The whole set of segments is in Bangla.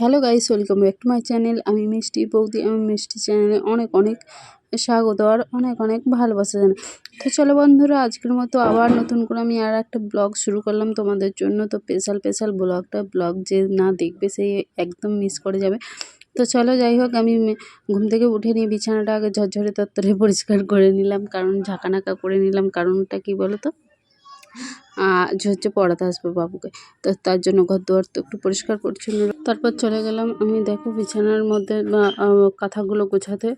Hello guys, welcome back to my channel. আমি মিষ্টি বৌদি, আমি মিষ্টি চ্যানেলে অনেক অনেক স্বাগত আর অনেক অনেক ভালোবাসা জানাই তো চলো বন্ধুরা, আজকের মতো আবার নতুন করে আমি আর একটা ব্লগ শুরু করলাম তোমাদের জন্য। তো স্পেশাল স্পেশাল ব্লগটা, ব্লগ যে না দেখবে সেই একদম মিস করে যাবে। তো চলো যাই হোক, আমি ঘুম থেকে উঠে নিয়ে বিছানাটা আগে ঝরঝরে তত্তরে পরিষ্কার করে নিলাম, কারণ ঝাঁকানাকা করে নিলাম। কারণটা কি বলো তো আজ হচ্ছে পড়াতে আসবে বাবুকে। তো তার জন্য ঘর দুয়ার তো একটু পরিষ্কার পরিচ্ছন্ন তারপর চলে গেলাম আমি দেখো বিছানার মধ্যে কাঁথাগুলো গোছাতে।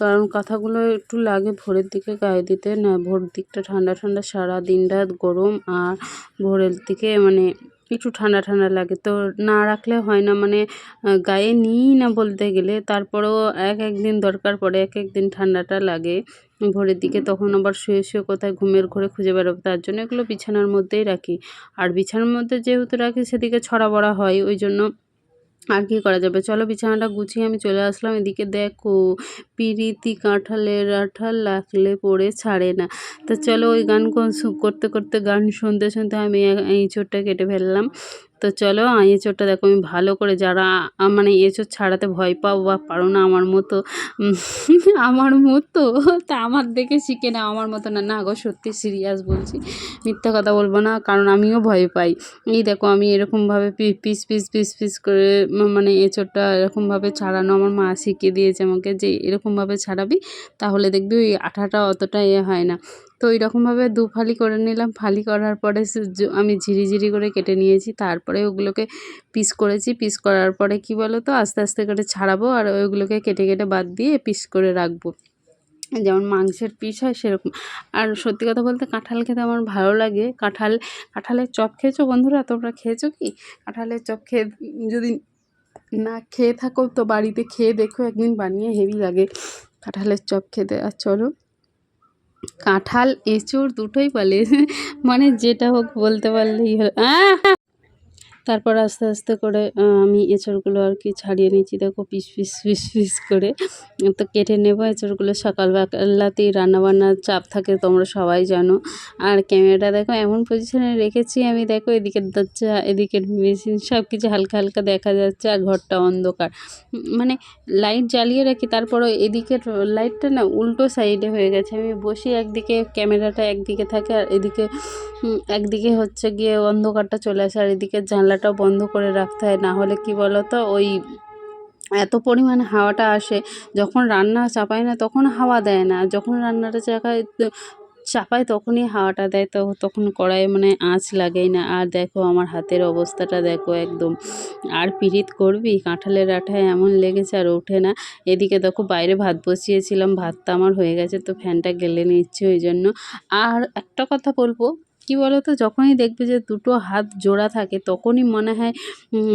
কারণ কাঁথাগুলো একটু লাগে ভোরের দিকে গায়ে দিতে। না, ভোর দিকটা ঠান্ডা ঠান্ডা, সারা দিনটা গরম আর ভোরের দিকে মানে একটু ঠান্ডা ঠান্ডা লাগে। তো না রাখলে হয় না মানে গায়ে নিই না বলতে গেলে। তারপরেও এক এক দিন দরকার পড়ে, এক এক দিন ঠান্ডাটা লাগে। ভোরের দিকে তখন আবার শুয়ে শুয়ে কোথায় ঘুমের ঘরে খুঁজে বেরোবো, তার জন্য এগুলো বিছানার মধ্যেই রাখি। আর বিছানার মধ্যে যেহেতু রাখি, সেদিকে ছড়া বড়া হয়, ওই জন্য আর কি করা যাবে? চলো বিছানাটা গুছিয়ে আমি চলে আসলাম। এদিকে দেখো, পিরিতি কাঁঠালের আঠাল লাগলে পড়ে ছাড়ে না। তো চলো ওই গান করতে করতে গান শুনতে শুনতে আমি এই চোরটা কেটে ফেললাম। তো চলো এঁচোড়টা দেখো, আমি ভালো করে যারা মানে এঁচোড় ছাড়াতে ভয় পাও বা পারো না আমার মতো আমার মতো, তা আমার দেখে শিখে না আমার মতো না। না গো, সত্যি সিরিয়াস বলছি, মিথ্যা কথা বলব না, কারণ আমিও ভয় পাই। এই দেখো, আমি এরকমভাবে পিস পিস পিস পিস করে মানে এঁচোড়টা এরকমভাবে ছাড়ানো আমার মা শিখিয়ে দিয়েছে আমাকে যে এরকমভাবে ছাড়াবি, তাহলে দেখবি ওই আঠাটা অতটা এ হয় না। তো ওই রকমভাবে দু ফালি করে নিলাম। ফালি করার পরে আমি ঝিরি ঝিরি করে কেটে নিয়েছি। তারপরে ওগুলোকে পিস করেছি। পিস করার পরে কি বলো তো আস্তে আস্তে করে ছাড়াবো আর ওইগুলোকে কেটে কেটে বাদ দিয়ে পিস করে রাখব। যেমন মাংসের পিস হয় সেরকম। আর সত্যি কথা বলতে কাঁঠাল খেতে আমার ভালো লাগে। কাঁঠাল, কাঁঠালের চপ খেয়েছো বন্ধুরা? তোমরা খেয়েছো কি? কাঁঠালের চপ খেয়ে যদি না খেয়ে থাকো তো বাড়িতে খেয়ে দেখো। একদিন বানিয়ে হেভি লাগে কাঁঠালের চপ খেতে। আর চলো। কাঁঠাল এঁচোড় দুটোই বলে মানে যেটা হোক বলতে পারলেই হলো! তারপর আস্তে আস্তে করে আমি এঁচড়গুলো আর কি ছাড়িয়ে নিচ্ছি দেখো পিস পিস পিস পিস করে। তো কেটে নেব এঁচড়গুলো। সকালবেলাতেই রান্নাবান্নার চাপ থাকে, তোমরা সবাই জানো। আর ক্যামেরাটা দেখো, এমন পজিশনে রেখেছি আমি, দেখো এদিকে দরজা, এদিকে মেশিন সব কিছু হালকা হালকা দেখা যাচ্ছে আর ঘরটা অন্ধকার। মানে লাইট জ্বালিয়ে রাখি, তারপরও এদিকের লাইটটা না উল্টো সাইডে হয়ে গেছে। আমি বসি একদিকে, ক্যামেরাটা একদিকে থাকে আর এদিকে একদিকে হচ্ছে গিয়ে অন্ধকারটা চলে আসে আর এদিকে জানলাটাও বন্ধ করে রাখতে হয়। না হলে কি তো ওই এত পরিমাণ হাওয়াটা আসে, যখন রান্না চাপায় না তখন হাওয়া দেয় না। যখন রান্নাটা চাকায়, চাপায় তখনই হাওয়াটা দেয়, তো তখন কড়াইয়ে মানে আঁচ লাগেই না। আর দেখো আমার হাতের অবস্থাটা দেখো একদম। আর পিড়িত করবি? কাঁঠালের আঠায় এমন লেগেছে আর ওঠে না। এদিকে দেখো বাইরে ভাত বসিয়েছিলাম, ভাতটা আমার হয়ে গেছে, তো ফ্যানটা গেলে নিচ্ছি ওই জন্য। আর একটা কথা বলব কি বলো তো যখনই দেখবে যে দুটো হাত জোড়া থাকে, তখনই মনে হয়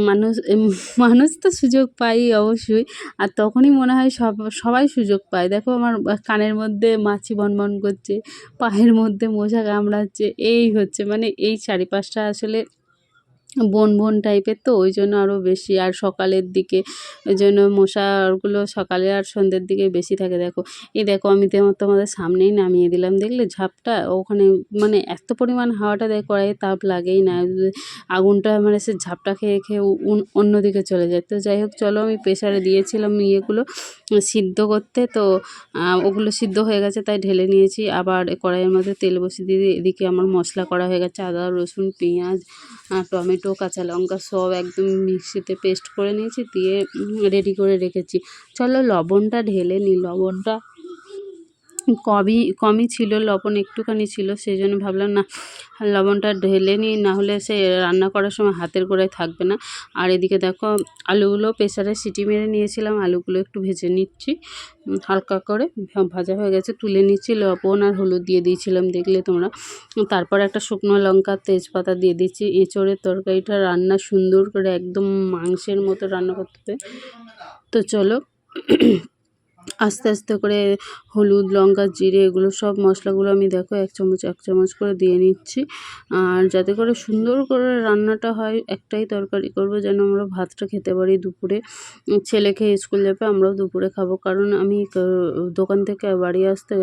মানুষ মানুষ তো সুযোগ পাই অবশ্যই। আর তখনই মনে হয় সব, সবাই সুযোগ পায়। দেখো আমার কানের মধ্যে মাছি বনবন করছে, পায়ের মধ্যে মশা কামড়াচ্ছে, এই হচ্ছে। মানে এই চারিপাশটা আসলে বন বন টাইপের তো ওই জন্য আরও বেশি। আর সকালের দিকে ওই জন্য মশাগুলো সকালে আর সন্ধ্যের দিকে বেশি থাকে দেখো। এই দেখো আমি তোমাদের সামনেই নামিয়ে দিলাম দেখলে ঝাপটা? ওখানে মানে এত পরিমাণ হাওয়াটা দেয় কড়াইয়ে তাপ লাগেই না। আগুনটা মানে সে ঝাপটা খেয়ে খেয়ে অন্যদিকে চলে যায়। তো যাই হোক চলো আমি প্রেশারে দিয়েছিলাম ইয়েগুলো সিদ্ধ করতে। তো ওগুলো সিদ্ধ হয়ে গেছে তাই ঢেলে নিয়েছি। আবার কড়াইয়ের মধ্যে তেল বসিয়ে দিয়ে এদিকে আমার মশলা করা হয়ে গেছে আদা রসুন পেঁয়াজ আহ, টমেটো কাঁচা লঙ্কা সব একদম মিক্সিতে পেস্ট করে নিয়েছি, দিয়ে রেডি করে রেখেছি। চলো লবণটা ঢেলে নিই লবণটা কমই কমই ছিল, লবণ একটুখানি ছিল সেই জন্য ভাবলাম, না, লবণটা ঢেলে নিই, না হলে সে রান্না করার সময় হাতের গোড়ায় থাকবে না। আর এদিকে দেখো, আলুগুলো প্রেসারে সিটি মেরে নিয়েছিলাম, আলুগুলো একটু ভেজে নিচ্ছি হালকা করে ভাজা হয়ে গেছে, তুলে নিচ্ছি, লবণ আর হলুদ দিয়ে দিয়েছিলাম, দেখলে তোমরা। তারপর একটা শুকনো লঙ্কা, তেজপাতা দিয়ে দিচ্ছি এঁচোড়ের তরকারিটা রান্না সুন্দর করে, একদম মাংসের মতো রান্না করতে। তো চলো আস্তে আস্তে করে হলুদ, লঙ্কা, জিরে এগুলো সব মশলাগুলো আমি দেখো এক চামচ এক চামচ করে দিয়ে নিচ্ছি। আর যাতে করে সুন্দর করে রান্নাটা হয়, একটাই তরকারি করব যেন আমরা ভাতটা খেতে পারি দুপুরে। ছেলে খেয়ে স্কুল যাবে, আমরাও দুপুরে খাব। কারণ আমি দোকান থেকে বাড়ি আসতে,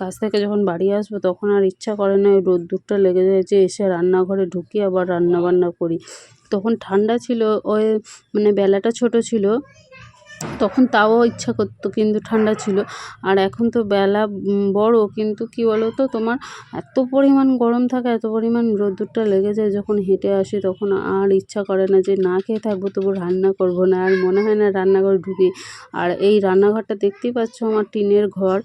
কাজ থেকে যখন বাড়ি আসব তখন আর ইচ্ছা করে না ওই রোদ্দুরটা লেগে যায় যে এসে রান্নাঘরে ঢুকি আবার রান্না বান্না করি। তখন ঠান্ডা ছিল, ওই মানে বেলাটা ছোট ছিল। তখন তাও ইচ্ছা করতো, কিন্তু ঠান্ডা ছিল। আর এখন তো বেলা বড়, কিন্তু কি বলো তো তোমার এত পরিমাণ গরম থাকে, এত পরিমাণ রোদ্দুরটা লেগে যায়, যখন হেঁটে আসি তখন আর ইচ্ছা করে না যে না খেয়ে থাকব, তবু রান্না করব না। আর মনে হয় না রান্নাঘরে ঢুকি। আর এই রান্নাঘরটা দেখতেই পাচ্ছ আমার টিনের ঘর।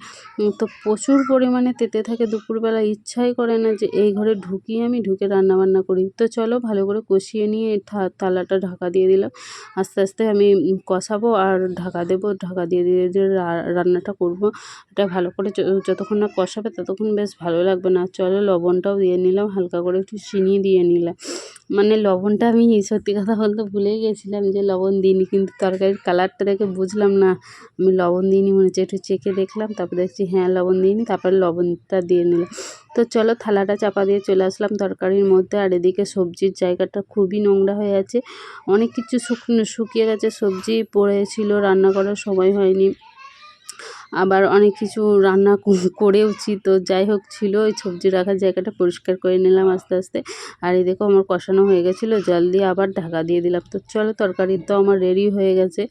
তো প্রচুর পরিমাণে তেতে থাকে, দুপুরবেলা ইচ্ছাই করে না যে এই ঘরে ঢুকি আমি ঢুকে রান্না বান্না করি। তো চলো ভালো করে কষিয়ে নিয়ে থালাটা ঢাকা দিয়ে দিলাম। আস্তে আস্তে আমি কষাবো আর ঢাকা দেবো, ঢাকা দিয়ে দিয়ে যে রা- রান্নাটা করব, এটা ভালো করে যতক্ষণ না কষাবে ততক্ষণ বেশ ভালো লাগবে না। চলো লবণটাও দিয়ে নিলাম, হালকা করে একটু চিনি দিয়ে নিলাম। মানে লবণটা আমি সত্যি কথা বলতে ভুলেই গেছিলাম যে লবণ দিইনি, কিন্তু তরকারির কালারটা দেখে বুঝলাম না। আমি লবণ দিইনি মনে হচ্ছে, একটু চেখে দেখলাম, তারপর দেখছি হ্যাঁ লবণ দিইনি, তারপরে লবণটা দিয়ে নিলাম। তো চলো থালাটা চাপা দিয়ে চলে আসলাম তরকারির মধ্যে। আর এদিকে সবজির জায়গাটা খুবই নোংরা হয়ে আছে। অনেক কিছু শুকনো শুকিয়ে গেছে, সবজি পড়েছিল, রান্না করার সময় হয়নি। আবার অনেক কিছু রান্না করেওছি। তো যাই হোক, ছিল ওই সবজি রাখার জায়গাটা পরিষ্কার করে নিলাম আস্তে আস্তে। আর এই দেখো আমার কষানো হয়ে গেছিল, জল দিয়ে আবার ঢাকা দিয়ে দিলাম। তো চলো তরকারি তো আমার রেডি হয়ে গেছে।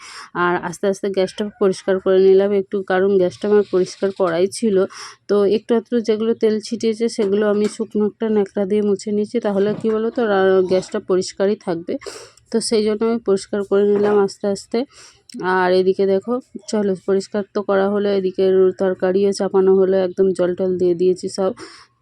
আর আস্তে আস্তে গ্যাসটা পরিষ্কার করে নিলাম। একটু কারণ গ্যাসটা আমার পরিষ্কার করাই ছিল। তো একটু একটু যেগুলো তেল ছিটিয়েছে, সেগুলো আমি শুকনো একটা ন্যাকড়া দিয়ে মুছে নিয়েছি। তাহলে কি বলো তো গ্যাসটা পরিষ্কারই থাকবে। তো সেই জন্য আমি পরিষ্কার করে নিলাম আস্তে আস্তে। আর এদিকে দেখো, চলো পরিষ্কার তো করা হলো, এদিকে তরকারিও চাপানো হলো, একদম জল টল দিয়ে দিয়েছি সব।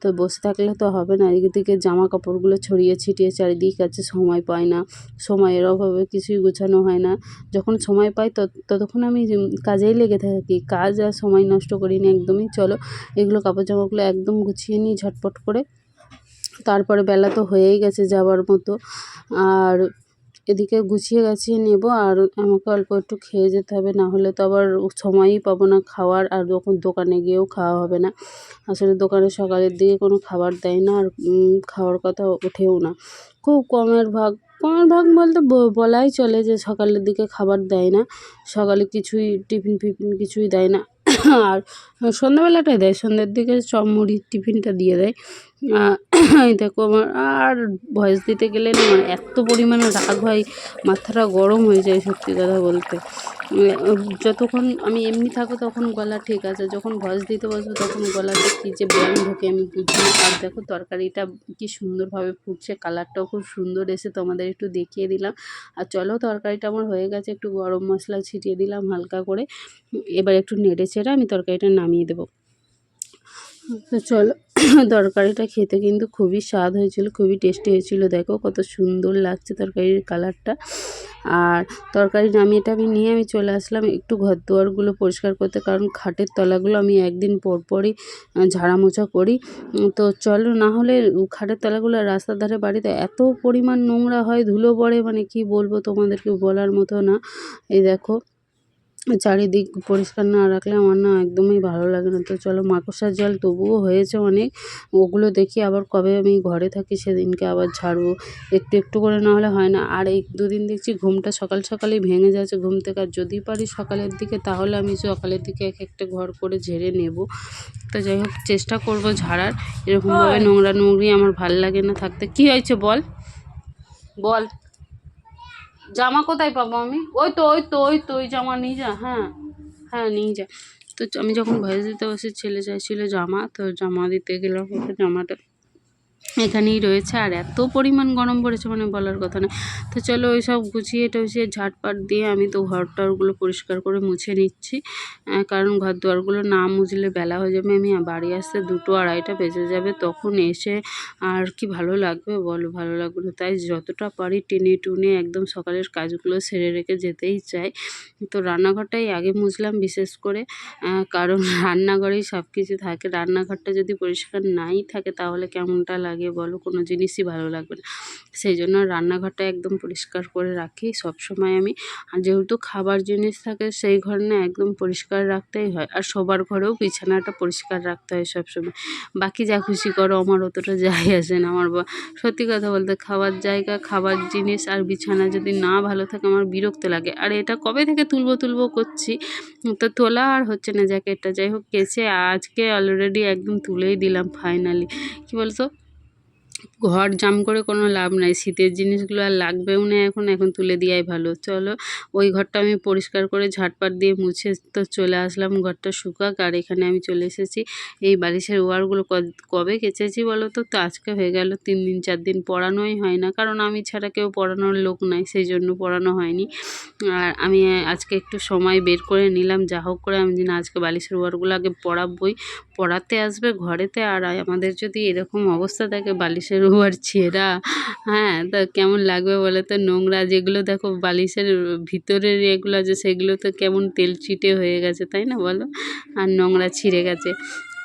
তো বসে থাকলে তো হবে না, এদিকে জামা কাপড়গুলো ছড়িয়ে ছিটিয়ে চারিদিক আছে, সময় পাই না। সময়ের অভাবে কিছুই গোছানো হয় না। যখন সময় পাই তত- ততক্ষণ আমি কাজেই লেগে থাকি, কাজ আর সময় নষ্ট করি না একদমই। চলো, এগুলো কাপড় জামাগুলো একদম গুছিয়ে নিই ঝটপট করে। তারপরে বেলা তো হয়েই গেছে যাওয়ার মতো। আর এদিকে গুছিয়ে গাছিয়ে নেব আর আমাকে অল্প একটু খেয়ে যেতে হবে। না হলে তো আবার সময়ই পাবো না খাওয়ার আর যখন দোকানে গিয়েও খাওয়া হবে না। আসলে দোকানে সকালের দিকে কোনো খাবার দেয় না আর খাওয়ার কথা ওঠেও না। খুব কমের ভাগ। কমের ভাগ বলতে বলাই চলে যে সকালের দিকে খাবার দেয় না। সকালে কিছুই টিফিন ফিফিন কিছুই দেয় না। আর সন্ধ্যাবেলাটাই দেয়, সন্ধ্যের দিকে চপ মুড়ির টিফিনটা দিয়ে দেয়। দেখো আমার আর ভয়েস দিতে গেলে না, এত পরিমাণে রাগ হয়, মাথাটা গরম হয়ে যায় সত্যি কথা বলতে। যতক্ষণ আমি এমনি থাকব তখন গলা ঠিক আছে, যখন ভয়েস দিতে বসবো তখন গলাতে কী যে ব্যায়াম ঢোকে আমি বুঝি আর দেখো তরকারিটা কি সুন্দরভাবে ফুটছে কালারটাও খুব সুন্দর এসে তোমাদের একটু দেখিয়ে দিলাম। আর চলো তরকারিটা আমার হয়ে গেছে, একটু গরম মশলা ছিটিয়ে দিলাম হালকা করে। এবার একটু নেড়ে ছেড়ে আমি তরকারিটা নামিয়ে দেবো। তো চলো, তরকারিটা খেতে কিন্তু খুবই স্বাদ হয়েছিল, খুবই টেস্টি হয়েছিল। দেখো কত সুন্দর লাগছে তরকারির কালারটা আর তরকারি নামিয়ে আমি নিয়ে আমি চলে আসলাম একটু ঘর দুয়ারগুলো পরিষ্কার করতে, কারণ খাটের তলাগুলো আমি একদিন পর পরই ঝাড়া মোছা করি। তো চলো, না হলে খাটের তলাগুলো রাস্তার ধারে বাড়িতে এত পরিমাণ নোংরা হয়, ধুলো পড়ে মানে কি বলব তোমাদেরকে বলার মতো না। এই দেখো চারিদিক পরিষ্কার না রাখলে আমার না একদমই ভালো লাগে না। তো চলো মাকড়সার জাল, তবুও হয়েছে অনেক। ওগুলো দেখি আবার কবে আমি ঘরে থাকি সেদিনকে আবার ঝাড়বো। একটু একটু করে না হলে হয় না। আর এই দুদিন দেখছি ঘুমটা সকাল সকালেই ভেঙে যাচ্ছে ঘুম থেকে। আর যদি পারি সকালের দিকে, তাহলে আমি সকালের দিকে এক একটা ঘর করে ঝেড়ে নেব। তো যাই হোক, চেষ্টা করব ঝাড়ার। এরকমভাবে নোংরা নোংরি আমার ভালো লাগে না থাকতে। কি হয়েছে বল? বল। জামা কোথায় পাবো আমি? ওই তো ওই তো ওই তো, ওই জামা নিয়ে যা হ্যাঁ। হ্যাঁ নিয়ে যা। তো আমি যখন ভয়েস দিতে বসে ছেলে চাইছিলো জামা, তো জামা দিতে গেলাম, ওকে জামাটা এখানেই রয়েছে আর এত পরিমাণ গরম পড়েছে মানে বলার কথা না তো চলো ওই সব গুছিয়ে টুছিয়ে ঝাটপাট দিয়ে আমি তো ঘর টরগুলো পরিষ্কার করে মুছে নিচ্ছি। কারণ ঘর দুয়ারগুলো না মুছলে বেলা হয়ে যাবে। আমি বাড়ি আসতে দুটো আড়াইটা বেজে যাবে। তখন এসে আর কি ভালো লাগবে বলো? ভালো লাগবে না। তাই যতটা পারি টেনে টুনে একদম সকালের কাজগুলো সেরে রেখে যেতেই চাই। তো রান্নাঘরটাই আগে মুছলাম বিশেষ করে। কারণ রান্নাঘরেই সব কিছু থাকে। রান্নাঘরটা যদি পরিষ্কার নাই থাকে তাহলে কেমনটা লাগে? লাগে বলো, কোনো জিনিসই ভালো লাগবে না। সেই জন্য রান্নাঘরটা একদম পরিষ্কার করে রাখি। সব সময় আমি, আর যেহেতু খাবার জিনিস থাকে, সেই ঘর না একদম পরিষ্কার রাখতেই হয়। আর সবার ঘরেও বিছানাটা পরিষ্কার রাখতে হয় সবসময়। বাকি যা খুশি করো, আমার অতটা যাই আসে না। আমার সত্যি কথা বলতে খাবার জায়গা, খাবার জিনিস আর বিছানা যদি না ভালো থাকে, আমার বিরক্ত লাগে। আর এটা কবে থেকে তুলবো তুলবো করছি, তো তোলা আর হচ্ছে না জ্যাকেটটা। যাই হোক কেছে আজকে অলরেডি একদম তুলেই দিলাম ফাইনালি কী বলতো? ঘর জাম করে কোনো লাভ নাই। শীতের জিনিসগুলো আর লাগবেও না এখন এখন তুলে দেওয়াই ভালো। চলো, ওই ঘরটা আমি পরিষ্কার করে ঝাটপাট দিয়ে মুছে তো চলে আসলাম, ঘরটা শুকাক। আর এখানে আমি চলে এসেছি, এই বালিশের ওয়ারগুলো কবে কেচেছি বলো তো? তো আজকে হয়ে গেল তিন দিন, চার দিন পড়ানোই হয় না, কারণ আমি ছাড়া কেউ পড়ানোর লোক নাই, সেই জন্য পড়ানো হয়নি। আর আমি আজকে একটু সময় বের করে নিলাম, যা হোক করে আমি না আজকে বালিশের ওয়ারগুলো আগে পড়াবই। পড়াতে আসবে, ঘরেতে, আর আমাদের যদি এরকম অবস্থা থাকে বালিশের ওয়ার ছেঁড়া। হ্যাঁ তা কেমন লাগবে বলে তো? নোংরা যেগুলো দেখো বালিশের ভিতরের এগুলো আছে সেগুলো তো কেমন তেল চিটে হয়ে গেছে, তাই না বলো? আর নোংরা ছিঁড়ে গেছে।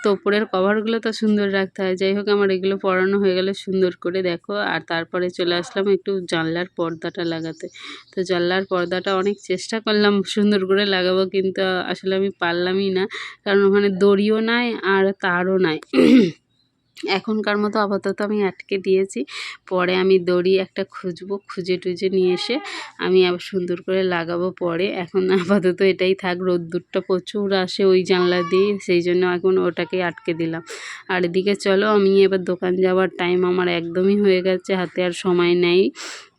তো ওপরের কভারগুলো তো সুন্দর রাখতে হয়। যাই হোক, আমার এগুলো পরানো হয়ে গেলে সুন্দর করে দেখো। আর তারপরে চলে আসলাম একটু জানলার পর্দাটা লাগাতে। তো জানলার পর্দাটা অনেক চেষ্টা করলাম সুন্দর করে লাগাবো, কিন্তু আসলে আমি পারলামই না। কারণ ওখানে দড়িও নাই আর তারও নাই। এখনকার মতো আপাতত আমি আটকে দিয়েছি। পরে আমি দড়ি একটা খুঁজবো, খুঁজে টুজে নিয়ে এসে আমি আবার সুন্দর করে লাগাবো পরে। এখন আপাতত এটাই থাক, রোদ্দুরটা প্রচুর আসে ওই জানলা দিয়ে, সেই জন্য এখন ওটাকে আটকে দিলাম। আর এদিকে চলো, আমি এবার দোকান যাওয়ার টাইম আমার একদমই হয়ে গেছে, হাতে আর সময় নেই।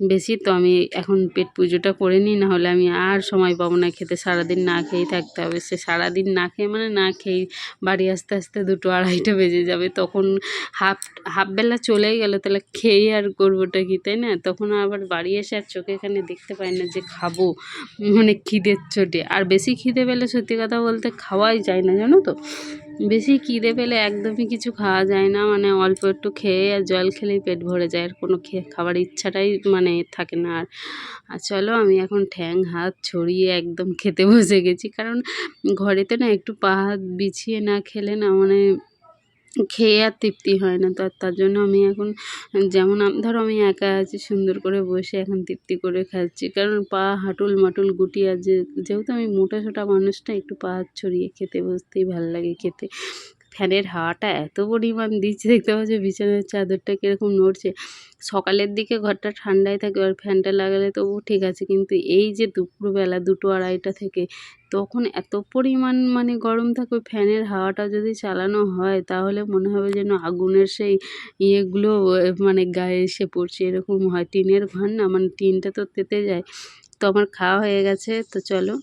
বেশি, তো আমি এখন পেট পুজোটা করে নিই, নাহলে আমি আর সময় পাবো না খেতে। সারাদিন না খেয়েই থাকতে হবে। সে সারাদিন না খেয়ে মানে না খেয়েই বাড়ি আসতে আসতে দুটো আড়াইটা বেজে যাবে। তখন হাফ হাফবেলা চলেই গেল, তাহলে খেয়ে আর করবোটা কি, তাই না? তখন আবার বাড়ি এসে আর চোখে এখানে দেখতে পাই না যে খাব মানে খিদের চোটে। আর বেশি খিদে পেলে সত্যি কথা বলতে খাওয়াই যায় না, জানো তো? বেশি খিদে পেলে একদমই কিছু খাওয়া যায় না। মানে অল্প একটু খেয়ে আর জল খেলেই পেট ভরে যায়। আর কোনো খাবার ইচ্ছাটাই মানে থাকে না। আর আর চলো আমি এখন ঠ্যাং, হাত ছড়িয়ে একদম খেতে বসে গেছি। কারণ ঘরেতে না একটু পা হাত বিছিয়ে না খেলে না মানে খেয়ে আর তৃপ্তি হয় না। তো, তার জন্য আমি এখন, যেমন ধরো আমি একা আছি, সুন্দর করে বসে এখন তৃপ্তি করে খাচ্ছি। কারণ পা হাঁটুল মাটুল গুটি যে, যেহেতু আমি মোটা সোটা মানুষটা একটু পা ছড়িয়ে খেতে বসতেই ভালো লাগে খেতে। ফ্যানের হাওয়াটা এত পরিমাণ দিচ্ছে, দেখতে পাচ্ছ বিছানার চাদরটা কীরকম নড়ছে। সকালের দিকে ঘরটা ঠান্ডায় থাকে, আর ফ্যানটা লাগালে তবু ঠিক আছে, কিন্তু এই যে দুপুরবেলা দুটো আড়াইটা থেকে তখন এত পরিমাণ মানে গরম থাকে, ফ্যানের হাওয়াটা যদি চালানো হয়, তাহলে মনে হবে যেন আগুনের সেই ইয়েগুলো মানে গায়ে এসে পড়ছে, এরকম হয়। টিনের ঘর না মানে টিনটা তো তেতে যায়। তো আমার খাওয়া হয়ে গেছে, তো চলো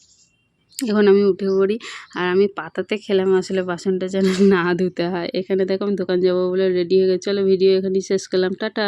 এখন আমি উঠে পড়ি আর আমি পাতাতে খেলাম আসলে বাসনটা যেন না ধুতে হয়। এখানে দেখো আমি দোকান যাব বলে রেডি হয়ে গেছি। চলো ভিডিও এখানেই শেষ করলাম। টাটা।